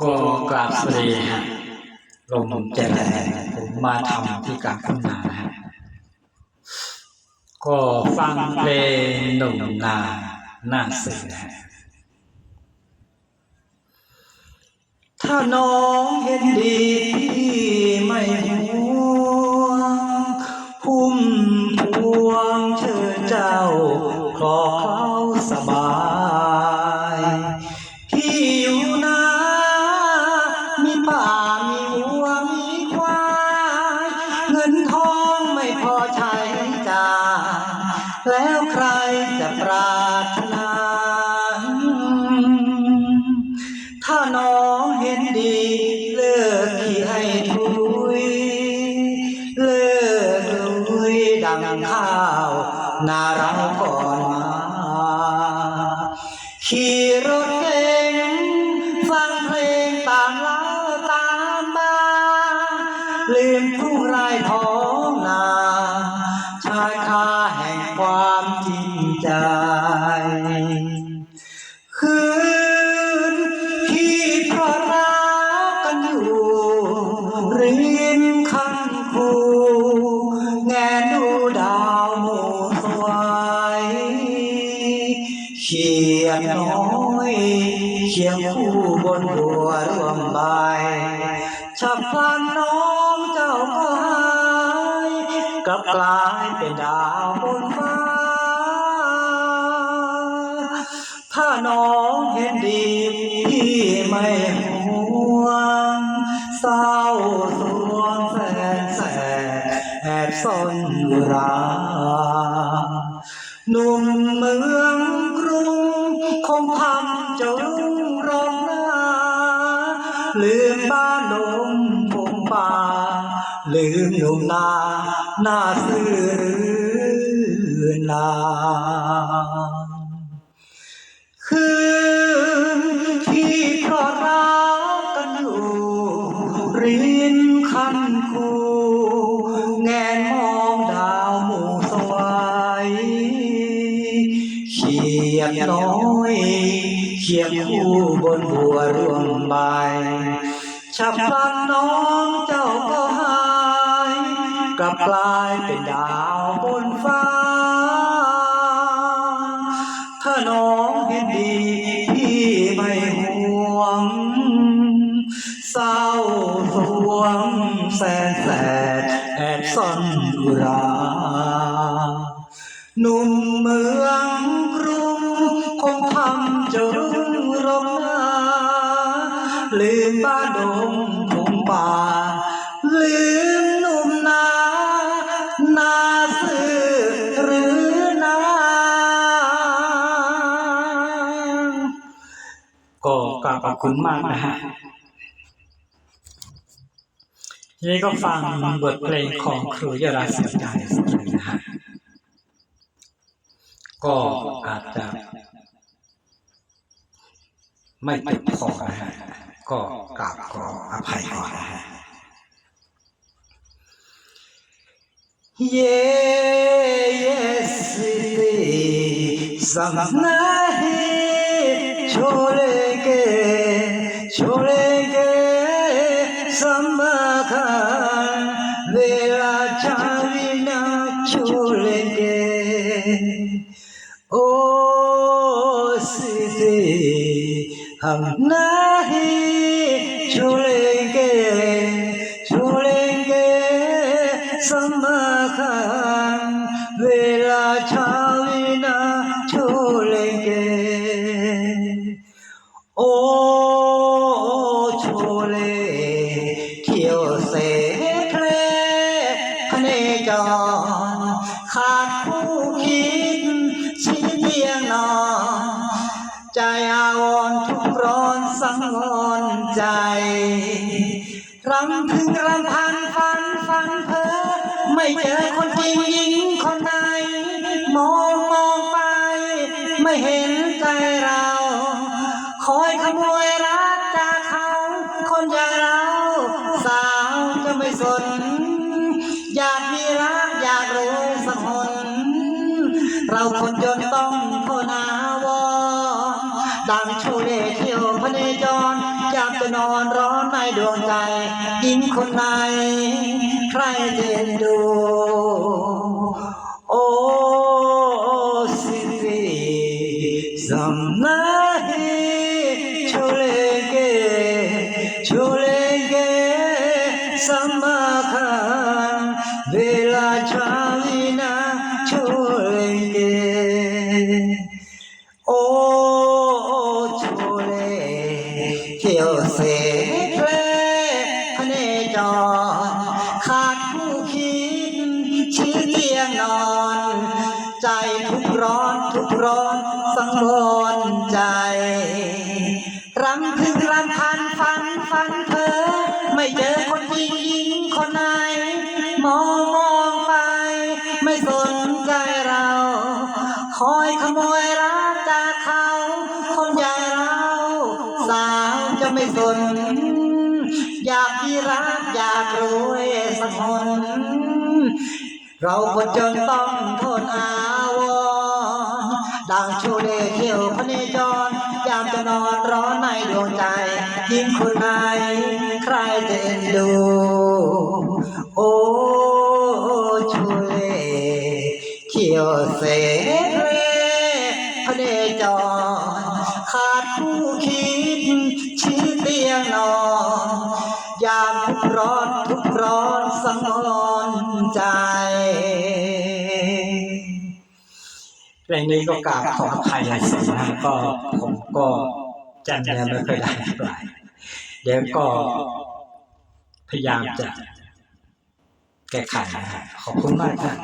ก็กราบสวัสดีฮะลมเจริญผมมาทำที่กางทุ่งนานฮะก็ฟังเพลงหนุ่มนาหน้าเสือฮะถ้าน้องเห็นดีพี่ไม่ห่วงพุ่มพวงเชิญเจ้าขอเขาสบาย แล้วใครจะปรารถนา ถ้าน้องเห็นดีเลิกขี้ให้ทุย เลิกลุยดังข้าวนาเราก่อนมา ขี่รถเก๋งฟังเพลงตามเล่าตามบ้าลืมทุ่งไรท้องนาชายคา ความจริงใจ คืนที่เพราะรักกันอยู่ริมคันคูแงนดูดาวหมู่สวยเขียดน้อยเขียงคู่บนบัวร่วมใบฉับพลันน้องเจ้าก็หายกลับกลายเป็นดาว ถ้าน้องเห็นดีพี่ไม่ห่วงเศร้าสวงแสนแสบแอบซ่อนราหนุ่มเมืองกรุงคงทำเจ้ารุ่งรองนาลืมบ้านดงพงป่าลืมหนุ่มนาหน้าซื่อนาียดคู่บนบัวร่วงใบฉับพลันน้องเจ้าก็หายกลับกลายเป็นดาวบนฟ้า ถ้าน้องเห็นดีพี่ไม่ห่วงเศร้าสวงแสนแสบแอบซ่อนอยู่ราหนุ่ม ลืมบ้านดงพงป่า ลืมหนุ่มนา นาซื่อหรือนาก็กราบขอบคุณมากนะฮะทีนี้ก็ฟังบทเพลงของครูยราสียใจสักหนึ่งนะฮะก็อาจจะไม่เจ็บคอนะฮะ ক কাপ ক ভাই ये ये समझना है छोड़ के छोड़ के समखा मेरा छाविना छोड़ के ओ सीधे हम สมาคานเวลาชาวินาโชเลเก โอโชเลเขียวเสเพลพเนจรขาดผู้คิดชิ้นเดียงนอใจอาวรทุกร้อนสังวรใจรำถึงรำพันฟันฟันเพ ไม่เจอคนจริงหญิงคนไหนมองมองไป ไม่เห็นใจเรา คอยขโมยรักจากเขา คนอย่างเรา สาวจะไม่สน ดังโชเล่เที่ยวพเนจรยามจะนอนร้อนในดวงใจหญิงคนไหนใครเอ็นดู โอ้สิริสำนักโชเลเกโชเลเกสมมาคันเวลาชาวินาโช ใจทุกร้อนทุกร้อนสังวรใจรำพึงรำพันฝันฝันเธอ ไม่เจอคนจริงหญิงคนไหน มองมองไป ไม่สนใจเรา คอยขโมยรักจากเขาคนอย่เรา สาวจะไม่สน อยากที่รักอยากรวยสักคน เราคนจนต้องทนอาวรดังโชเลเที่ยวพเนจร ยามจะนอนร้อนในดวงใจ ยิ่งคนไหนใครจะเอ็นดู โอ้โชเลเที่ยวเสเพลพเนจร ขาดผู้คิ ลงนี้ก็กราบขออภัยเสียนะก็ผมก็จำเนื้อไม่ค่อยได้เท่าไหร่เดี๋ยวก็พยายามจะแก้ไขนะครับขอบคุณมากครับ